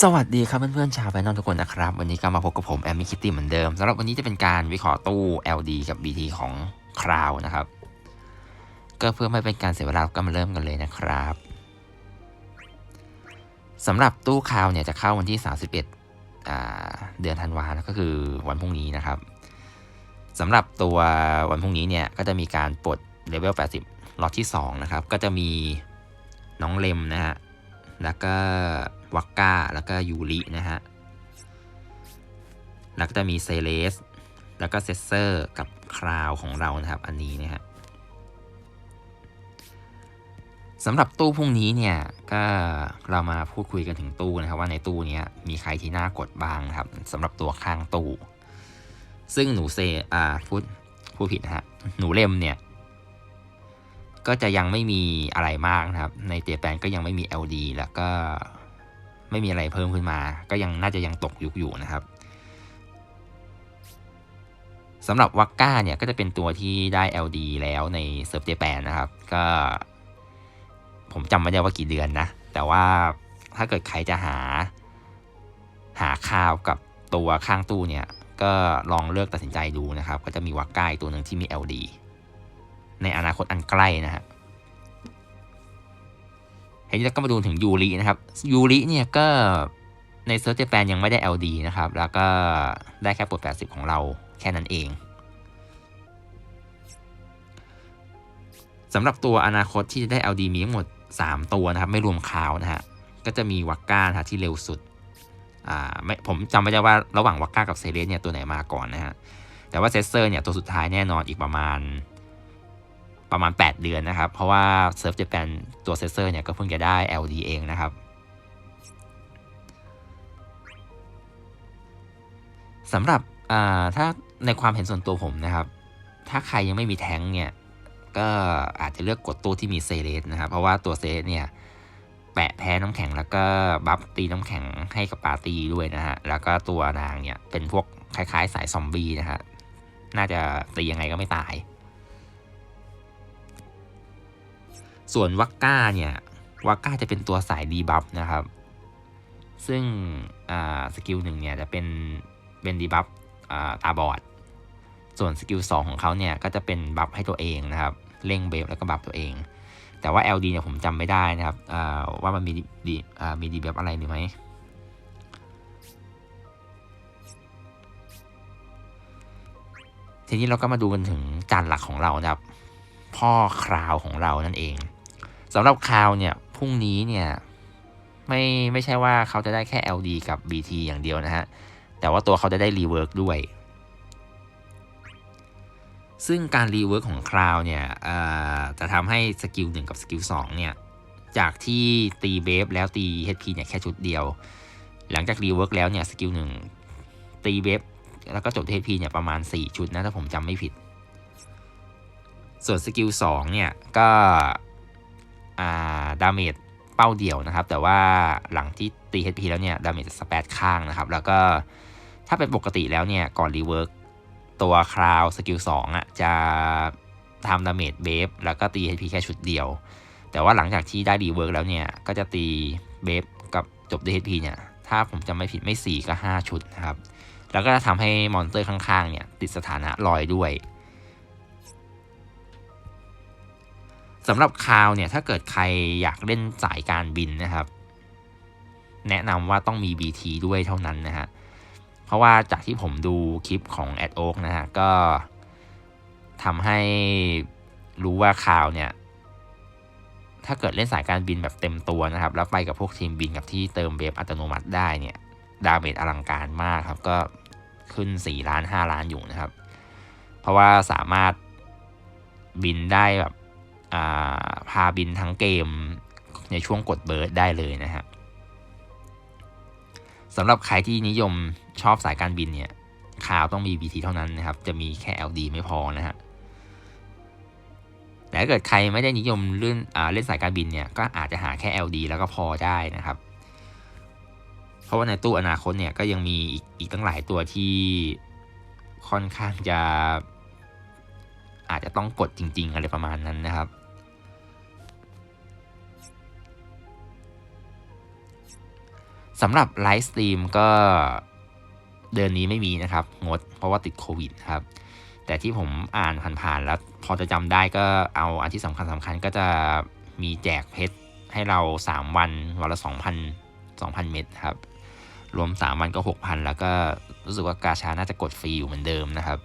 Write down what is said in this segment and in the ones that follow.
สวัสดีครับเพื่อนๆชาวแฟนนอนทุกคนนะครับ วันนี้ก็มาพบกับผมแอมมี่คิตตี้เหมือนเดิมสำหรับวันนี้จะเป็นการวิเคราะห์ตู้ LD กับ BT ของคราวนะครับ ก็เพื่อไม่เป็นการเสียเวลาก็มาเริ่มกันเลยนะครับสำหรับตู้คราวเนี่ยจะเข้าวันที่ 31อ่าเดือนธันวาก็คือวันพรุ่งนี้นะครับสำหรับตัววันพรุ่งนี้เนี่ยก็จะมีการปลดเลเวล 80ล็อตที่2นะครับก็จะมีน้องเลมนะฮะแล้วก็วัก แล้วก็ยูรินะฮะ แล้วก็จะมีเซเลส แล้วก็เซสเซอร์กับคราวของเรานะครับ อันนี้นะฮะสำหรับตู้พรุ่งนี้เนี่ยก็เรามาพูดคุยกันถึงตู้นะครับ ว่าในตู้นี้มีใครที่น่ากดบ้างนะครับสำหรับตัวข้างตู้ ซึ่งหนูเซอ่าพูดพูดผิดนะฮะหนูเล่มเนี่ย ก็จะยังไม่มีอะไรมากนะครับ ในเจแปนก็ยังไม่มี LD แล้วก็ ไม่มีอะไรเพิ่มขึ้นมา ก็ยังน่าจะยังตกยุคอยู่นะครับสำหรับวักก้าเนี่ยก็จะเป็นตัวที่ได้ LD แล้วในเซิร์ฟเจแปนนะครับ ก็ ผมจำไม่ได้ว่ากี่เดือนนะ แต่ว่าถ้าเกิดใครจะหา หาข่าวกับตัวข้างตู้เนี่ย ก็ลองเลือกตัดสินใจดูนะครับ ก็จะมีวักก้าตัวหนึ่งที่มี LD ในอนาคตอันใกล้นะฮะที นี้เราก็มาดูถึงยูรินะครับยูริเนี่ยก็ในเซิร์ฟเจแปนยังไม่ได้ LD นะครับ แล้วก็ได้แค่ปลด80 ของเราแค่นั้นเองสำหรับตัวอนาคตที่จะได้ LD มีทั้งหมด 3 ตัวนะครับ ไม่รวมคาวนะฮะก็จะมีวักก้านะที่เร็วสุดอ่าไม่ผมจำไม่ได้ว่าระหว่างวักก้ากับเซเลสเนี่ยตัวไหนมาก่อนนะฮะแต่ว่าเซสเซอร์เนี่ยตัวสุดท้ายแน่นอนอีกประมาณ ประมาณ 8 เดือนนะครับ เพราะว่าเซิร์ฟเจแปนตัวเซสเซอร์เนี่ยก็เพิ่งจะได้ LD เองนะครับสำหรับถ้าในความเห็นส่วนตัวผมนะครับ ถ้าใครยังไม่มีแท้งเนี่ย ก็อาจจะเลือกกดตู้ที่มีเซเลสนะครับ เพราะว่าตัวเซเลสเนี่ย แปะแพ้น้ำแข็งแล้วก็บัฟตีน้ำแข็งให้กับปาร์ตี้ด้วยนะฮะ แล้วก็ตัวนางเนี่ย เป็นพวกคล้ายๆสายซอมบี้นะฮะ น่าจะตียังไงก็ไม่ตาย ส่วนวักก้าเนี่ยวักก้าจะเป็นตัวสายดีบัฟนะครับ ซึ่งสกิลหนึ่งเนี่ยจะเป็นเป็นดีบัฟตาบอด ส่วนสกิลสองของเขาเนี่ยก็จะเป็นบัฟให้ตัวเองนะครับเร่งเบฟแล้วก็บัฟตัวเอง แต่ว่า LD เนี่ยผมจำไม่ได้นะครับว่ามันมีดีมีดีบัฟอะไรหรือไหมทีนี้เราก็มาดูกันถึงจานหลักของเรานะครับ พ่อคราวของเรานั่นเอง สำหรับคาวเนี่ยพรุ่งนี้เนี่ยไม่ไม่ใช่ว่าเขาจะได้แค่ LD กับ BT อย่างเดียวนะฮะ แต่ว่าตัวเขาจะได้รีเวิร์กด้วย ซึ่งการรีเวิร์กของคราวเนี่ยจะทำให้สกิล1กับสกิล2เนี่ย จากที่ตีเบฟแล้วตี HP เนี่ยแค่ชุดเดียว หลังจากรีเวิร์กแล้วเนี่ยสกิล1ตีเบฟแล้วก็จบ HP เนี่ยประมาณ 4 ชุดนะถ้าผมจำไม่ผิด ส่วนสกิล2เนี่ยก็ ดาเมจเป้าเดี่ยวนะครับ แต่ว่าหลังที่ตี HP แล้วเนี่ยดาเมจจะสเปดข้างนะครับ แล้วก็ถ้าเป็นปกติแล้วเนี่ยก่อนรีเวิร์กตัวคราวสกิล2อะจะทำดาเมจเบฟแล้วก็ตี HP แค่ชุดเดียว แต่ว่าหลังจากที่ได้รีเวิร์กแล้วเนี่ยก็จะตีเบฟกับจบด้วย HP เนี่ยถ้าผมจำไม่ผิดไม่ 4 ก็ 5 ชุดนะครับ แล้วก็จะทำให้มอนสเตอร์ข้างๆเนี่ยติดสถานะลอยด้วย สำหรับคาวเนี่ยถ้าเกิดใครอยากเล่นสายการบินนะครับ แนะนำว่าต้องมี BT ด้วยเท่านั้นนะฮะเพราะว่าจากที่ผมดูคลิปของ a d o กนะฮะก็ทำให้รู้ว่าคาวเนี่ย ถ้าเกิดเล่นสายการบินแบบเต็มตัวนะครับ แล้วไปกับพวกทีมบินกับที่เติมเบฟอัตโนมัติได้เนี่ยดาเมจอลังการมากครับ ก็ขึ้น 4 ล้าน 5 ล้านอยู่นะครับ เพราะว่าสามารถบินได้แบบ พาบินทั้งเกมในช่วงกดเบิร์ดได้เลยนะฮะสำหรับใครที่นิยมชอบสายการบินเนี่ยข่าวต้องมี BT เท่านั้นนะครับ จะมีแค่ LD ไม่พอนะฮะแต่ถ้าเกิดใครไม่ได้นิยมเล่นเล่นสายการบินเนี่ยก็อาจจะหาแค่ LD แล้วก็พอได้นะครับ เพราะว่าในตู้อนาคตเนี่ยก็ยังมีอีกอีกตั้งหลายตัวที่ค่อนข้างจะ ต้องกดจริง ๆ อะไรประมาณนั้นนะครับ สำหรับไลฟ์สตรีมก็เดือนนี้ไม่มีนะครับ งด เพราะว่าติดโควิดครับ แต่ที่ผมอ่านผ่านๆแล้วพอจะจำได้ก็เอาอันที่สำคัญสำคัญก็จะมีแจกเพชรให้เรา 3 วันวันละ2,000 2,000 เม็ดครับ รวม 3 วันก็ 6,000 แล้วก็รู้สึกว่ากาชาน่าจะกดฟรีอยู่เหมือนเดิมนะครับ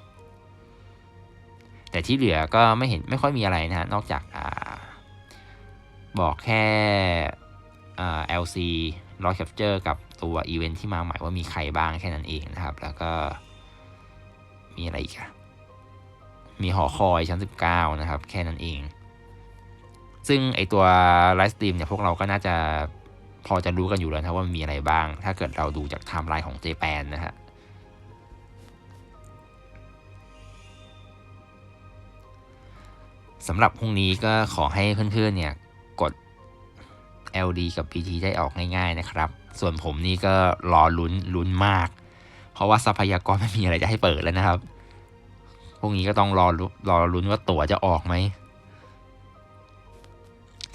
แต่ที่เหลือก็ไม่เห็นไม่ค่อยมีอะไรนะฮะนอกจากอบอกแค่อ่า LC รอแคปเจอร์กับตัวอีเวนท์ที่มาใหม่ว่ามีใครบ้างแค่นั้นเองนะครับ แล้วก็มีอะไรอีกอะมีหอคอยชั้น 19 นะครับ แค่นั้นเอง ซึ่งไอตัวไลฟ์สตรีมเนี่ยพวกเราก็น่าจะพอจะรู้กันอยู่แล้วนะว่ามันมีอะไรบ้าง ถ้าเกิดเราดูจากไทม์ไลน์ของเจแปนนะฮะ สำหรับพรุ่งนี้ก็ขอให้เพื่อนๆเนี่ยกด LD กับ PT ได้ออกง่ายๆนะครับ ส่วนผมนี่ก็รอลุ้นลุ้นมาก เพราะว่าทรัพยากรไม่มีอะไรจะให้เปิดแล้วนะครับ พรุ่งนี้ก็ต้องรอรุรอลุ้นว่าตั๋วจะออกไหม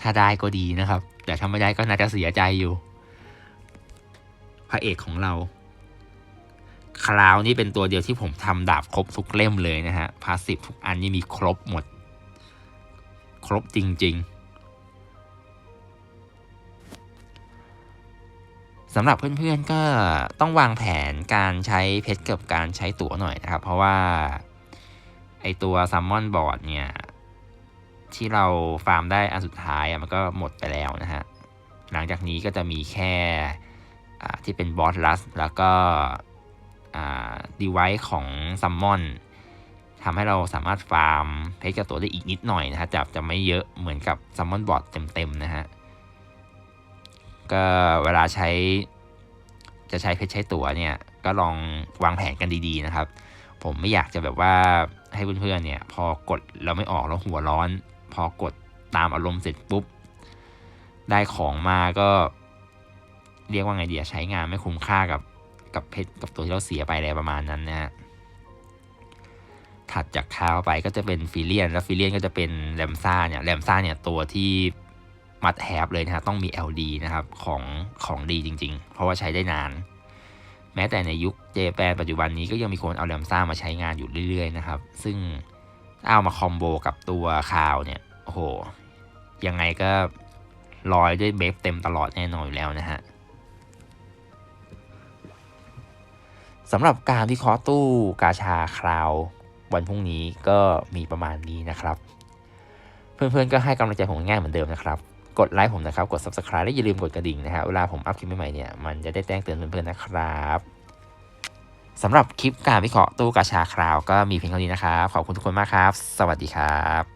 ถ้าได้ก็ดีนะครับ แต่ถ้าไม่ได้ก็น่าจะเสียใจอยู่ พระเอกของเรา คราวนี่เป็นตัวเดียวที่ผมทำดาบครบทุกเล่มเลยนะฮะพาสซีฟทุกอันนี่มีครบหมด ครบจริง ๆสำหรับเพื่อนๆก็ต้องวางแผนการใช้เพชรกับการใช้ตั๋วหน่อยนะครับ เพราะว่าไอตัวซัมมอนบอร์ดเนี่ยที่เราฟาร์มได้อันสุดท้ายมันก็หมดไปแล้วนะฮะ หลังจากนี้ก็จะมีแค่ที่เป็นบอสลัสแล้วก็ดีไวซ์ของซัมมอน ทำให้เราสามารถฟาร์มเพชรกับตัวได้อีกนิดหน่อยนะฮะจะจะไม่เยอะเหมือนกับซัมมอนบอร์ดเต็มๆนะฮะก็เวลาใช้จะใช้เพชรใช้ตัวเนี่ยก็ลองวางแผนกันดีๆนะครับ ผมไม่อยากจะแบบว่าให้เพื่อนๆเนี่ยพอกดเราไม่ออกแล้วหัวร้อน พอกดตามอารมณ์เสร็จปุ๊บ ได้ของมาก็เรียกว่าไงเดียใช้งานไม่คุ้มค่ากับกับเพชรกับตัวที่เราเสียไปอะไรประมาณนั้นนะฮะ ถัดจากคาวไปก็จะเป็นฟิเลียน แล้วฟิเลียนก็จะเป็นแรมซ่าเนี่ยแรมซ่าเนี่ยตัวที่มัดแฮบเลยนะฮะต้องมี LD นะครับของของดีจริง ๆ เพราะว่าใช้ได้นาน แม้แต่ในยุคเจแปนปัจจุบันนี้ก็ยังมีคนเอาแรมซ่ามาใช้งานอยู่เรื่อยๆนะครับ ซึ่งเอามาคอมโบกับตัวคาวเนี่ยโอ้โห ยังไงก็ลอยด้วยเบฟเต็มตลอดแน่นอนอยู่แล้วนะฮะสำหรับการวิเคราะห์ตู้กาชาคราว วันพรุ่งนี้ก็มีประมาณนี้นะครับ เพื่อนๆก็ให้กำลังใจผมง่ายเหมือนเดิมนะครับ กดไลค์ผมนะครับ กด subscribe และอย่าลืมกดกระดิ่งนะฮะเวลาผมอัพคลิปใหม่ๆเนี่ยมันจะได้แจ้งเตือนเพื่อนๆนะครับสำหรับคลิปการวิเคราะห์ตู้กาชาคราวก็มีเพียงเท่านี้นะครับ ขอบคุณทุกคนมากครับ สวัสดีครับ